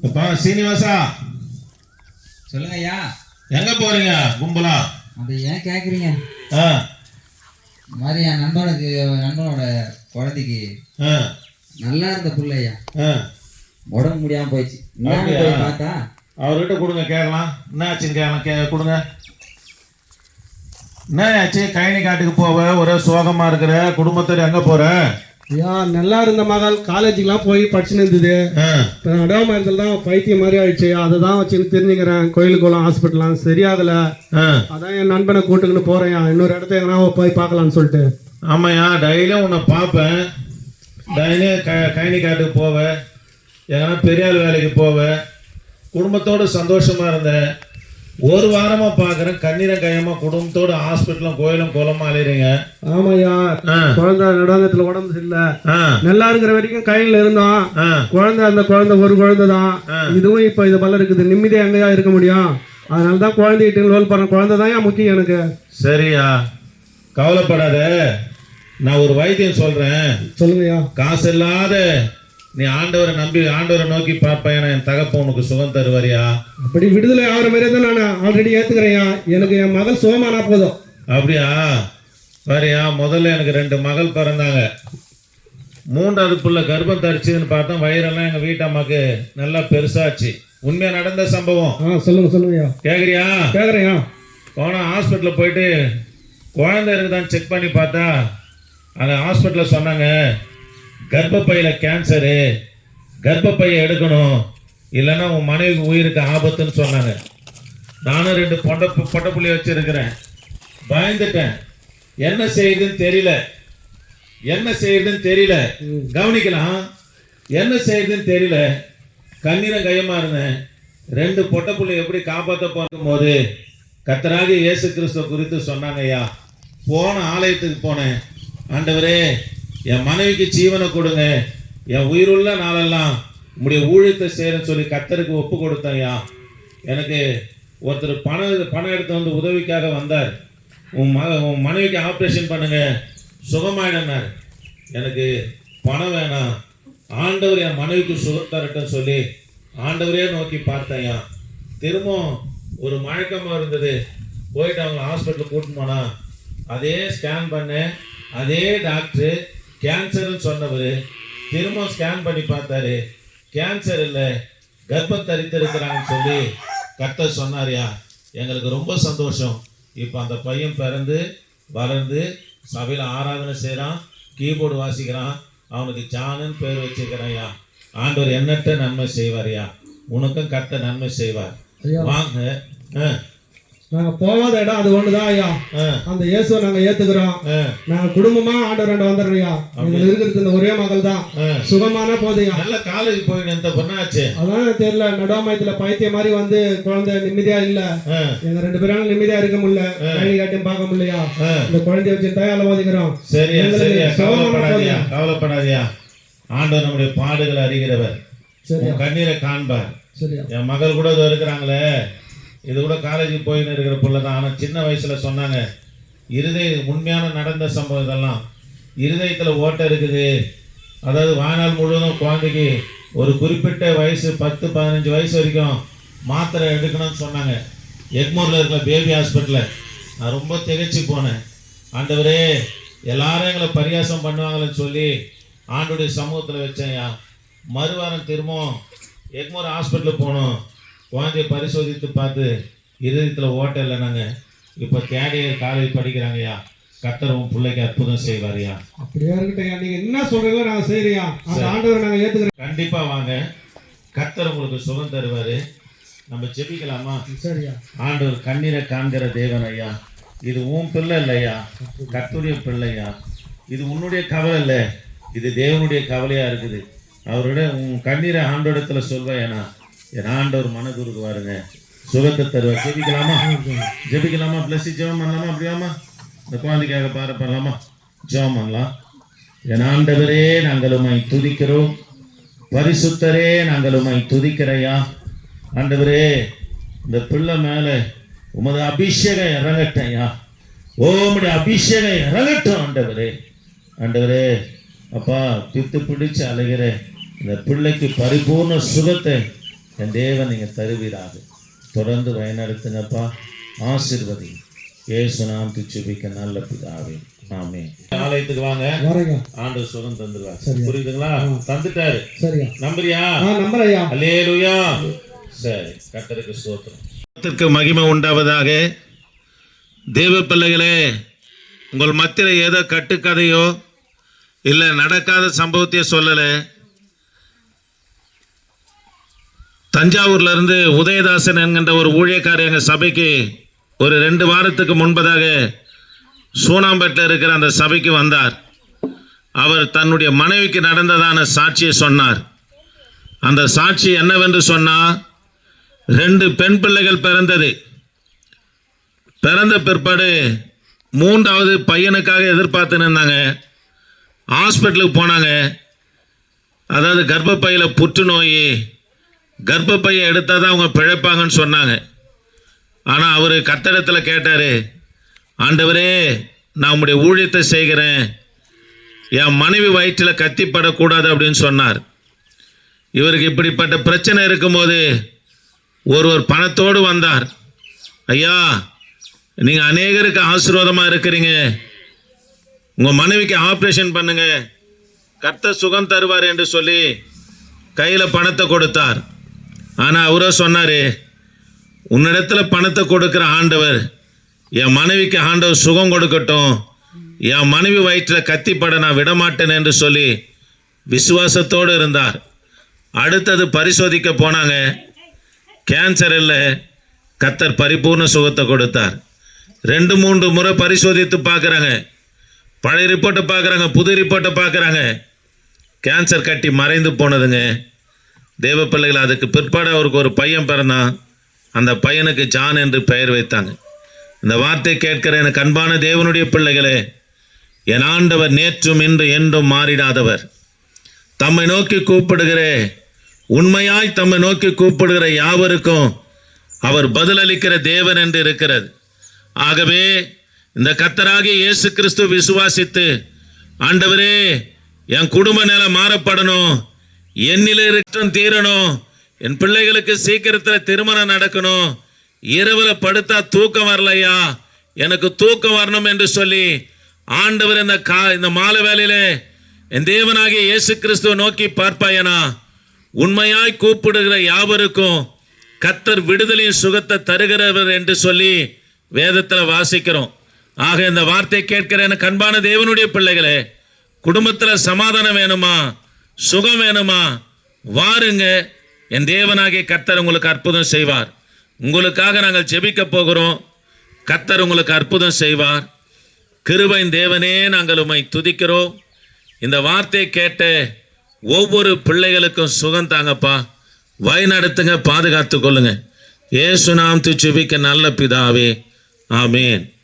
அப்பா சீனிவாசா. சொல்லுங்க ஐயா எங்க போறீங்க கும்பலா? அது ஏன் கேட்குறீங்க ஆ. இந்த மாதிரி என் நண்பனுக்கு நண்பனோட குழந்தைக்கு நல்லா இருந்த புள்ள ஐயா உடம்பு முடியாம போயிடுச்சு? போய் பார்த்தா. அவர்கிட்ட கொடுங்க கேட்கலாம். என்ன ஆச்சுன்னு கேட்கலாம் கே கொடுங்க. என்ன ஆச்சு? கழனி காட்டுக்கு போவ ஒரே சோகமா இருக்கிற குடும்பத்தோட எங்க போற? ஐயா நல்லா இருந்த மகள். காலேஜுக்கெலாம் போய் படிச்சுன்னு இருந்தது. இப்போ நடாமரத்தில் தான் பைத்தியம் மாதிரி ஆயிடுச்சு. அதை தான் வச்சு தெரிஞ்சுக்கிறேன். கோயிலுக்கு போகலாம் ஹாஸ்பிட்டலாம் சரியாகலை. அதான் என் நண்பனை கூட்டுக்கின்னு போகிறேன் இன்னொரு இடத்த எங்கன்னா போய் பார்க்கலான்னு சொல்லிட்டு. ஆமாய்யா டெய்லியும் உன்னை பார்ப்பேன். டெய்லியும் க கழனி காட்டுக்கு போவ எங்கன்னா பெரியாள் வேலைக்கு போவ குடும்பத்தோட சந்தோஷமா இருந்த ஒரு வாரமா பார்க்குறேன் கண்ணீரம் கையமா குடும்பத்தோட ஹாஸ்பிட்டலும் கோயிலும் குளமா அலையிறீங்க. ஆமாய்யா. ஆ. குழந்தை நடாங்கத்தில் உடம்பு சரியில்லை. நல்லா இருக்கிற வரைக்கும் கையில் இருந்தோம் குழந்தை அந்த குழந்தை ஒரு குழந்தை தான். இதுவும் இப்போ இது போல இருக்குது. நிம்மதியாக எங்கேயா இருக்க முடியும்? அதனால தான் குழந்தைகிட்ட லோல் பண்ண குழந்தை தான் முக்கியம் எனக்கு. சரியா. கவலைப்படாத. நான் ஒரு வைத்தியம் சொல்றேன். சொல்லுங்கய்யா. காசு இல்லாத நீ ஆண்டவரை நம்பி ஆண்டவரை நோக்கி பார்ப்பேன் என் தகப்ப உனக்கு சுகம் தருவாரியா? அப்படி விடுதலை ஆகிற மாதிரியே தான் நான் ஆல்ரெடி ஏற்றுக்கிறேன்யா எனக்கு என் மகள் சுகமானா போதும். அப்படியா? வரியா முதல்ல எனக்கு ரெண்டு மகள் பிறந்தாங்க. மூன்றாவது புள்ள கர்ப்பம் தரிச்சுன்னு பார்த்தா வயிறெல்லாம் எங்க வீட்டம்மாக்கு நல்லா பெருசாச்சு. உண்மையா நடந்த சம்பவம்? சொல்லுங்க சொல்லுங்கய்யா. கேக்குறியா? கேட்குறேன்யா போனால் ஹாஸ்பிட்டலில் போயிட்டு குழந்தை இருக்குதான்னு செக் பண்ணி பார்த்தா அந்த ஹாஸ்பிட்டலில் சொன்னாங்க கர்ப்பப்பையில் கேன்சரு கர்ப்பப்பையை எடுக்கணும். இல்லைன்னா உன் மனைவி உயிருக்கு ஆபத்துன்னு சொன்னாங்க. நானும் ரெண்டு பொண்டை பொட்டை புள்ளி வச்சிருக்கிறேன். பயந்துட்டேன். என்ன செய்யுதுன்னு தெரியல. என்ன செய்யுதுன்னு தெரியல. கவனிக்கலாம். என்ன செய்யுதுன்னு தெரியல. கண்ணீரம் கையமா இருந்தேன். ரெண்டு பொட்டை புள்ளி எப்படி காப்பாற்ற போகும்போது கத்தராக இயேசு கிறிஸ்துவ குறித்து சொன்னாங்க ஐயா போன ஆலயத்துக்கு போனேன். ஆண்டவரே என் மனைவிக்கு ஜீவனை கொடுங்க. என் உயிருள்ள நாளெல்லாம் உங்களுடைய ஊழியத்தை செய்யறேன்னு சொல்லி கத்தருக்கு ஒப்பு கொடுத்தேன் எனக்கு ஒருத்தர் பணம் பணம் எடுத்து வந்து உதவிக்காக வந்தார். உன் ம உன் மனைவிக்கு ஆப்ரேஷன் பண்ணுங்க. சுகமாயிடனார். எனக்கு பணம் வேணாம். ஆண்டவர் என் மனைவிக்கு சுகம் தரட்டும் சொல்லி ஆண்டவரே நோக்கி பார்த்தேன்யா திரும்பவும் ஒரு மயக்கமாக இருந்தது. போயிட்டு அவங்க ஹாஸ்பிட்டலுக்கு கூட்டின்னு போனால் அதே ஸ்கேன் பண்ணேன். அதே டாக்டரு கேன்சர்னு சொன்னவர் திரும்ப ஸ்கேன் பண்ணி பார்த்தாரு. கேன்சர் இல்லை கர்ப்பம் தரித்திருக்கிறாங்கன்னு சொல்லி கர்த்தர் சொன்னார்யா. எங்களுக்கு ரொம்ப சந்தோஷம். இப்போ அந்த பையன் பிறந்து வளர்ந்து சபையில் ஆராதனை செய்கிறான் கீபோர்டு வாசிக்கிறான். அவனுக்கு ஜானுன்னு பேர் வச்சிருக்கிறான்யா. ஆண்டவர் எண்ணற்ற நன்மை செய்வார்யா. உனக்கும் கர்த்தர் நன்மை செய்வார். வாங்க. ஆ, நாங்கள் போகாத இடம் அது ஒன்று தான் ஐயா அந்த இயேசுவை நாங்கள் ஏற்றுக்கிறோம் ஆ, நாங்கள் குடும்பமாக ஆண்டவர் ரெண்டு வந்துடுறோம் ஐயா. எங்களுக்கு இருக்கிறது இந்த ஒரே மகள் தான். சுகமான போதையா நல்ல காலேஜ் போய் எந்த பொண்ணாச்சு அதான் தெரியல. நடாமயத்தில் பைத்தியம் மாதிரி வந்து குழந்தை நிம்மதியாக இல்லை. எங்க ரெண்டு பேரும் நிம்மதியாக இருக்க முடியல. கழனி காட்டியும் பார்க்க முடியலையா. இந்த குழந்தைய வச்சு தயாரில் ஓதிக்கிறோம் சுகமான கவலைப்படாதியா. கவலைப்படாதியா ஆண்டவர் நம்முடைய பாடுகளை அறிகிறவர். கண்ணீரை காண்பார். என் மகள் கூட இருக்கிறாங்களே. இது கூட காலேஜுக்கு போயின்னு இருக்கிற பிள்ளை தான் ஆனால் சின்ன வயசில் சொன்னாங்க இருதய உண்மையான நடந்த சம்பவம் இதெல்லாம். இருதயத்தில் ஓட்டை இருக்குது. அதாவது வாழ்நாள் முழுவதும் குழந்தைக்கு ஒரு குறிப்பிட்ட வயசு பத்து பதினஞ்சு வயசு வரைக்கும் மாத்திரை எடுக்கணும்னு சொன்னாங்க. எக்மூரில் இருக்கிற பேபி ஹாஸ்பிட்டலில். நான் ரொம்ப திகைச்சு போனேன். ஆண்டவரே எல்லாரும் எங்களை பரியாசம் பண்ணுவாங்களேன்னு சொல்லி ஆண்டுடைய சமூகத்தில் வச்சேன் மறுவாரம் திரும்பவும் எக்மோர் ஹாஸ்பிட்டலுக்கு போனோம். குழந்தைய பரிசோதித்து பார்த்து இருதயத்தில் ஓட்டை நாங்கள் இப்போ தேர்ட் இயர் காலேஜ் படிக்கிறாங்கய்யா. கத்தர் உன் பிள்ளைக்கு அற்புதம் செய்வார்யா அப்படியே இருக்கட்டும் நீங்க என்ன சொல்றீங்களோ நாங்க செய்யறியா அந்த ஆண்டவரை நாங்க ஏத்துக்கிறோம். கண்டிப்பாக வாங்க. கத்தர் உங்களுக்கு சுகம் தருவார். நம்ம ஜெபிக்கலாமா? சரியா. ஆண்டவர் கண்ணீரை காண்கிற தேவன் ஐயா இது உன் பிள்ளை இல்லையா கர்த்தருடைய பிள்ளையா. இது உன்னுடைய கவலை இல்லை. இது தேவனுடைய கவலையா இருக்குது. அவரோட உன் கண்ணீரை ஆண்டோடத்துல சொல்வேனா என் ஆண்டவர் மனதுருக்கு வாருங்க. சுகத்தை தருவார். ஜெபிக்கலாமா? ஜெபிக்கலாமா? பிளஸ் ஜெபம் பண்ணலாமா? அப்படியாமா இந்த குழந்தைக்காக பாரு பண்ணலாமா? ஜெபம் பண்ணலாம். என் ஆண்டவரே நாங்கள் உமை துதிக்கிறோம். பரிசுத்தரே நாங்கள் உமை துதிக்கிறையா ஆண்டவரே இந்த பிள்ளை மேலே உமது அபிஷேகம் இறங்கட்டையா. ஓமுடைய அபிஷேகம் இறங்கட்டும் ஆண்டவரே. ஆண்டவரே அப்பா பித்து பிடிச்சு அலைகிற இந்த பிள்ளைக்கு பரிபூர்ண சுகத்தை என் தேவன் நீங்கள் தருவீராக. தொடர்ந்து வழிநடத்துங்கப்பா. ஆசீர்வதி. இயேசு நாம் துச்சுபிக்க நல்ல பிதாவே. ஆமே ஆலயத்துக்கு வாங்க. ஆண்டு சுகம் தந்துருவார் புரியுதுங்களா? தந்துட்டாரு. சரியா. நம்புறியா? நம்புறையா. அல்லேலூயா. சரி ஸ்தோத்திரம். கர்த்தருக்கு மகிமை உண்டாவதாக. தேவ பிள்ளைகளே உங்கள் மத்தியில் ஏதோ கட்டுக்கதையோ இல்லை நடக்காத சம்பவத்தையோ சொல்லலை. தஞ்சாவூர்ல இருந்து உதயதாசன் என்கின்ற ஒரு ஊழியக்காரர் எங்கள் சபைக்கு ஒரு ரெண்டு வாரத்துக்கு முன்பதாக சூனாம்பேட்டில் இருக்கிற அந்த சபைக்கு வந்தார். அவர் தன்னுடைய மனைவிக்கு நடந்ததான சாட்சியை சொன்னார். அந்த சாட்சி என்னவென்று சொன்னால் ரெண்டு பெண் பிள்ளைகள் பிறந்தது. பிறந்த பிற்பாடு மூன்றாவது பையனுக்காக எதிர்பார்த்து இருந்தாங்க. ஹாஸ்பிட்டலுக்கு போனாங்க. அதாவது கர்ப்பப்பையில் புற்றுநோய் கர்ப்பப்பையை எடுத்தால் தான் அவங்க பிழைப்பாங்கன்னு சொன்னாங்க. ஆனால் அவர் கத்தடத்தில் கேட்டார் ஆண்டவரே நான் உங்களுடைய ஊழியத்தை செய்கிறேன். என் மனைவி வயிற்றில் கத்திப்படக்கூடாது அப்படின்னு சொன்னார். இவருக்கு இப்படிப்பட்ட பிரச்சனை இருக்கும்போது ஒருவர் பணத்தோடு வந்தார். ஐயா நீங்கள் அநேகருக்கு ஆசீர்வாதமாக இருக்கிறீங்க. உங்கள் மனைவிக்கு ஆப்ரேஷன் பண்ணுங்க. கர்த்த சுகம் தருவார் என்று சொல்லி கையில் பணத்தை கொடுத்தார். ஆனால் அவரோ சொன்னார் உன்னிடத்துல பணத்தை கொடுக்குற ஆண்டவர் என் மனைவிக்கு ஆண்டவர் சுகம் கொடுக்கட்டும். என் மனைவி வயிற்றில் கத்திப்பட நான் விடமாட்டேன் என்று சொல்லி விசுவாசத்தோடு இருந்தார். அடுத்தது பரிசோதிக்க போனாங்க. கேன்சர் இல்லை கத்தர் பரிபூர்ண சுகத்தை கொடுத்தார். ரெண்டு மூன்று முறை பரிசோதித்து பார்க்குறாங்க. பழைய ரிப்போர்ட்டை பார்க்குறாங்க புது ரிப்போர்ட்டை பார்க்குறாங்க. கேன்சர் கட்டி மறைந்து போனதுங்க. தேவ பிள்ளைகள் அதுக்கு பிற்பாடு அவருக்கு ஒரு பையன் பிறந்தான் அந்த பையனுக்கு ஜான் என்று பெயர் வைத்தாங்க. இந்த வார்த்தை கேட்கிற எனக்கு அன்பான தேவனுடைய பிள்ளைகளே என் ஆண்டவர் நேற்றும் இன்று என்றும் மாறிடாதவர். தம்மை நோக்கி கூப்பிடுகிற உண்மையாய் தம்மை நோக்கி கூப்பிடுகிற யாவருக்கும் அவர் பதிலளிக்கிற தேவன் என்று இருக்கிறது. ஆகவே இந்த கத்தராகிய இயேசு கிறிஸ்து விசுவாசித்து ஆண்டவரே என் குடும்ப நிலை மாறப்படணும். என்னில இருக்கும் தீரணும். என் பிள்ளைகளுக்கு சீக்கிரத்தில் திருமணம் நடக்கணும். இரவுல படுத்தா தூக்கம் வரலையா? எனக்கு தூக்கம் வரணும் என்று சொல்லி ஆண்டவர் இந்த கா இந்த மாலை வேலையிலே என் தேவனாகிய இயேசு கிறிஸ்துவை நோக்கி பார்ப்பாயனா? உண்மையாய் கூப்பிடுகிற யாவருக்கும் கத்தர் விடுதலின் சுகத்தை தருகிறவர் என்று சொல்லி வேதத்தில் வாசிக்கிறோம். ஆக இந்த வார்த்தை கேட்கிற எனக்கு அன்பான தேவனுடைய பிள்ளைகளே குடும்பத்தில் சமாதானம் வேணுமா? சுகம் வேணுமா? வாருங்க. என் தேவனாகிய கத்தர் உங்களுக்கு அற்புதம் செய்வார். உங்களுக்காக நாங்கள் ஜெபிக்க போகிறோம். கத்தர் உங்களுக்கு அற்புதம் செய்வார். கிருபையின் தேவனே நாங்கள் உம்மை துதிக்கிறோம். இந்த வார்த்தையை கேட்ட ஒவ்வொரு பிள்ளைகளுக்கும் சுகம் தாங்கப்பா. வழி நடத்துங்க பாதுகாத்து கொள்ளுங்க. ஏசு நாம் துச்சுபிக்க நல்ல பிதாவே. ஆமேன்.